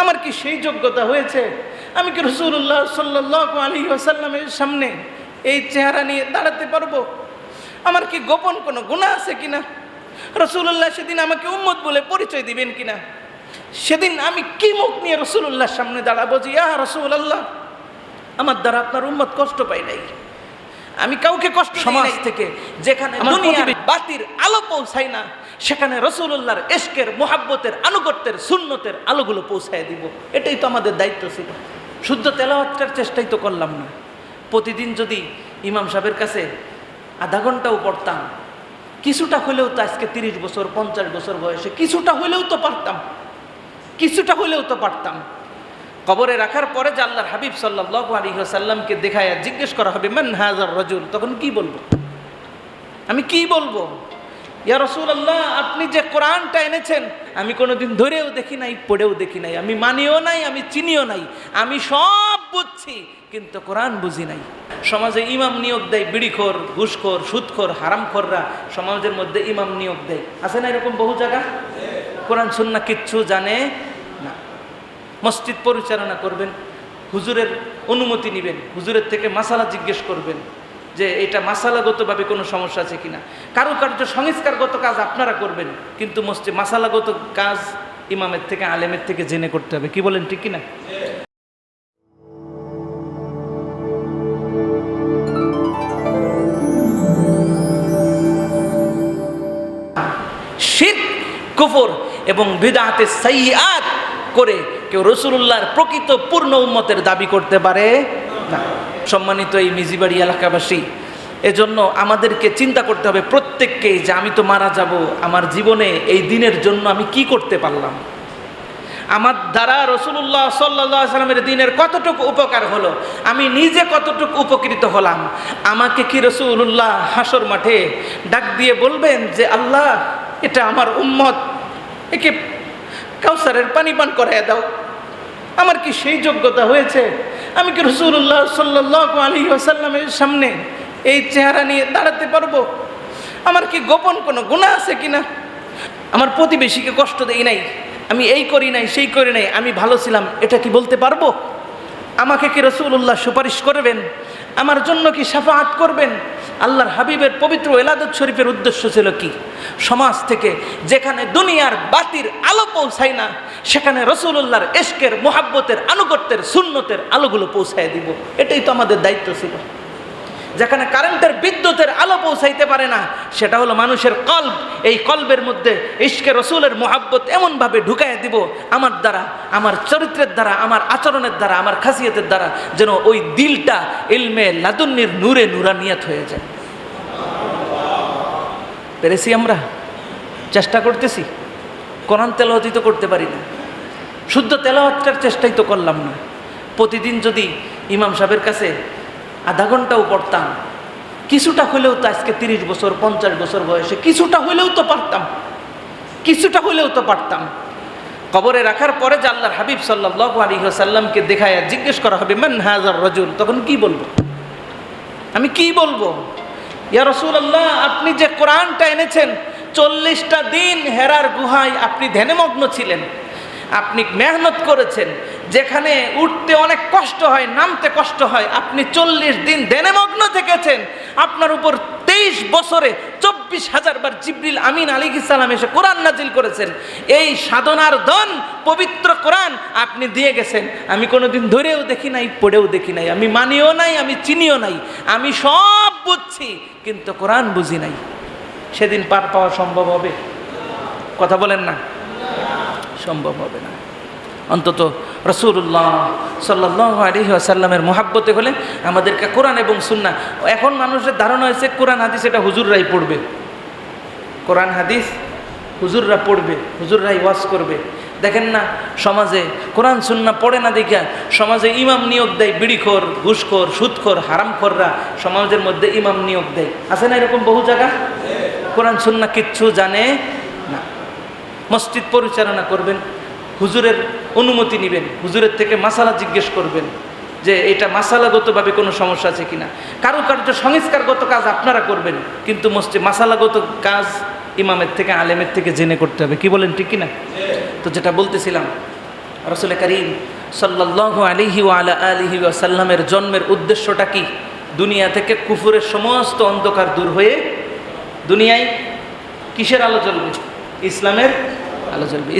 আমার কি সেই যোগ্যতা হয়েছে? আমি কি রসুল্লাহ সাল্লাহ আলী আসাল্লামের সামনে এই চেহারা নিয়ে দাঁড়াতে পারব? আমার কি গোপন কোনো গুণা আছে কিনা? রসুল্লাহ সেদিন আমাকে উম্মত বলে পরিচয় দিবেন কিনা? সেদিন আমি কি মুখ নিয়ে রসুল্লাহর সামনে দাঁড়াবো যে ইয়া রসুল্লাহ আমার দ্বারা আপনার উম্মত কষ্ট পাই নাই। আমি কাউকে কষ্ট সমাজ থেকে যেখানে বাতির আলো পৌঁছায় না। সেখানে রসুল্লাহর এশকের মোহাব্বতের, আনুগত্যের, সুন্নতের আলোগুলো পৌঁছায় দিব। এটাই তো আমাদের দায়িত্ব ছিল। শুদ্ধ তেলাওয়াতটার চেষ্টাই তো করলাম না। প্রতিদিন যদি ইমাম সাহেবের কাছে আধা ঘন্টাও পড়তাম, কিছুটা হলেও তো আজকে তিরিশ বছর, পঞ্চাশ বছর বয়সে, কিছুটা হলেও তো পারতাম। কিছুটা হলেও তো পারতাম। কবরে রাখার পরে যে আল্লাহর হাবিব সাল্লাহ আলী সাল্লামকে দেখায় জিজ্ঞেস করা হবে, মান হাজার রজুল? তখন কি বলব? আমি কি বলব? ইয়া রসুল আল্লাহ আপনি যে কোরআনটা এনেছেন, আমি কোনোদিন ধরেও দেখি নাই, পড়েও দেখি নাই, আমি মানিও নাই, আমি চিনিও নাই, আমি সব বুঝছি, কিন্তু কোরআন বুঝি নাই। সমাজে ইমাম নিয়োগ দেয়, বিড়িখোর, ঘুষখোর, সুদখোর, হারামখোররা সমাজের মধ্যে ইমাম নিয়োগ দেয়। আছে না এরকম বহু জায়গা? কোরআন সুন্না কিচ্ছু জানে না। মসজিদ পরিচালনা করবেন, হুজুরের অনুমতি নেবেন, হুজুরের থেকে মাসালা জিজ্ঞেস করবেন। যে এটা মাসালাগতভাবে কোনো সমস্যা আছে কিনা। কারুকার্য সংস্কারগত কাজ আপনারা করবেন, কিন্তু মসজিদ মাসালাগত কাজ ইমামের থেকে, আলেমের থেকে জেনে করতে হবে। কি বলেন, ঠিক কিনা? শির, কুফর এবং বিদাতে সাইয়াত করে কেউ রসুল্লাহর প্রকৃত পূর্ণ উম্মতের দাবি করতে পারে না। সম্মানিত এই মিজিবাড়ি এলাকাবাসী, এজন্য আমাদেরকে চিন্তা করতে হবে প্রত্যেককেই যে আমি তো মারা যাব, আমার জীবনে এই দিনের জন্য আমি কি করতে পারলাম? আমার দ্বারা রসুল্লাহ সাল্লাহ সাল্লামের দিনের কতটুকু উপকার হলো, আমি নিজে কতটুকু উপকৃত হলাম? আমাকে কি রসুল্লাহ হাসর মাঠে ডাক দিয়ে বলবেন যে, আল্লাহ, এটা আমার উম্মত, একে কাউসারের পানি পান করায় দাও। আমার কি সেই যোগ্যতা হয়েছে? আমি কি রসুল্লাহ সাল্লাহ আলী আসাল্লামের সামনে এই চেহারা নিয়ে দাঁড়াতে পারব? আমার কি গোপন কোনো গুণা আছে কি না আমার প্রতিবেশীকে কষ্ট দেই নাই, আমি এই করি নাই, সেই করি নাই, আমি ভালো ছিলাম, এটা কি বলতে পারব? আমাকে কি রসুল্লাহ সুপারিশ করবেন? আমার জন্য কি সাফাহাত করবেন? আল্লাহর হাবিবের পবিত্র এলাদত শরীফের উদ্দেশ্য ছিল কি? সমাজ থেকে যেখানে দুনিয়ার বাতির আলো পৌঁছায় না, সেখানে রসুল্লাহর এশকের মোহাব্বতের, আনুগত্যের, সুন্নতের আলোগুলো পৌঁছায় দিব। এটাই তো আমাদের দায়িত্ব ছিল। যেখানে কারেন্টের বিদ্যুতের আলো পৌঁছাইতে পারে না, সেটা হলো মানুষের কল্ব এই কল্পের মধ্যে ইশকে রসুলের মোহাব্বত এমনভাবে ঢুকাইয়া দিব, আমার দ্বারা, আমার চরিত্রের দ্বারা, আমার আচরণের দ্বারা, আমার খাসিয়তের দ্বারা, যেন ওই দিলটা ইলমে লাদুন্নির নূরে নুরানিয়াত হয়ে যায়। পেরেছি আমরা? চেষ্টা করতেছি। কোরআন তেলাওয়াতি তো করতে পারি না। শুদ্ধ তেলাওয়াতটার চেষ্টাই তো করলাম না। প্রতিদিন যদি ইমাম সাহেবের কাছে আধা ঘন্টাও পড়তাম। কিছুটা হলেও তো আজকে তিরিশ বছর, পঞ্চাশ বছর বয়সে, কিছুটা হলেও তো পারতাম। কিছুটা হলেও তো পারতাম। কবরে রাখার পরে যে আল্লাহর হাবিব সাল্লাহ সাল্লামকে দেখায় জিজ্ঞেস করা হবে, মান হাজার রজুল? তখন কি বলব? আমি কি বলব? ইয়া রসুল আল্লাহ আপনি যে কোরআনটা এনেছেন, চল্লিশটা দিন হেরার গুহায় আপনি ধ্যানমগ্ন ছিলেন। আপনি মেহনত করেছেন। যেখানে উঠতে অনেক কষ্ট হয়, নামতে কষ্ট হয়, আপনি চল্লিশ দিন ধ্যানমগ্ন থেকেছেন, আপনার উপর তেইশ বছরে চব্বিশ হাজার বার জিবরিল আমিন আলী ইসালাম এসে কোরআন নাজিল করেছেন। এই সাধনার ধন, পবিত্র কোরআন আপনি দিয়ে গেছেন। আমি কোনোদিন ধরেও দেখি নাই, পড়েও দেখি নাই, আমি মানিও নাই, আমি চিনিও নাই, আমি সব বুঝছি, কিন্তু কোরআন বুঝি নাই। সেদিন পার পাওয়া সম্ভব হবে? কথা বলেন না। সম্ভব হবে না। অন্তত রসুল্লাহ সাল্লাহ আলী আসাল্লামের মোহাব্বতে হলে আমাদেরকে কোরআন এবং সুন্না, এখন মানুষের ধারণা হয়েছে কোরআন, হাদিস, এটা হুজুররাই পড়বে। কোরআন, হাদিস হুজুররা পড়বে, হুজুররাই ওয়াজ করবে। দেখেন না, সমাজে কোরআন, সুন্না পড়ে না দেখা সমাজে ইমাম নিয়োগ দেয়, বিড়িখোর, ঘুষখোর, সুদখোর, হারামখোররা সমাজের মধ্যে ইমাম নিয়োগ দেয়। আছে না এরকম বহু জায়গা? কোরআন, সুন্না কিচ্ছু জানে না। মসজিদ পরিচালনা করবেন। হুজুরের অনুমতি নেবেন, হুজুরের থেকে মাসালা জিজ্ঞেস করবেন যে এটা মাসালাগতভাবে কোনো সমস্যা আছে কিনা। কারুকার্য সংস্কারগত কাজ আপনারা করবেন, কিন্তু মসজিদ মাসালাগত কাজ ইমামের থেকে, আলেমের থেকে জেনে করতে হবে। কি বলেন, ঠিক কিনা? তো যেটা বলতেছিলাম, রসুল করিম সাল্লাহ আলিহি আলা আলিহি সাল্লামের জন্মের উদ্দেশ্যটা কি? দুনিয়া থেকে কুফুরের সমস্ত অন্ধকার দূর হয়ে দুনিয়ায় কিসের আলো জ্বলবে? ইসলামের আলো জ্বলবে।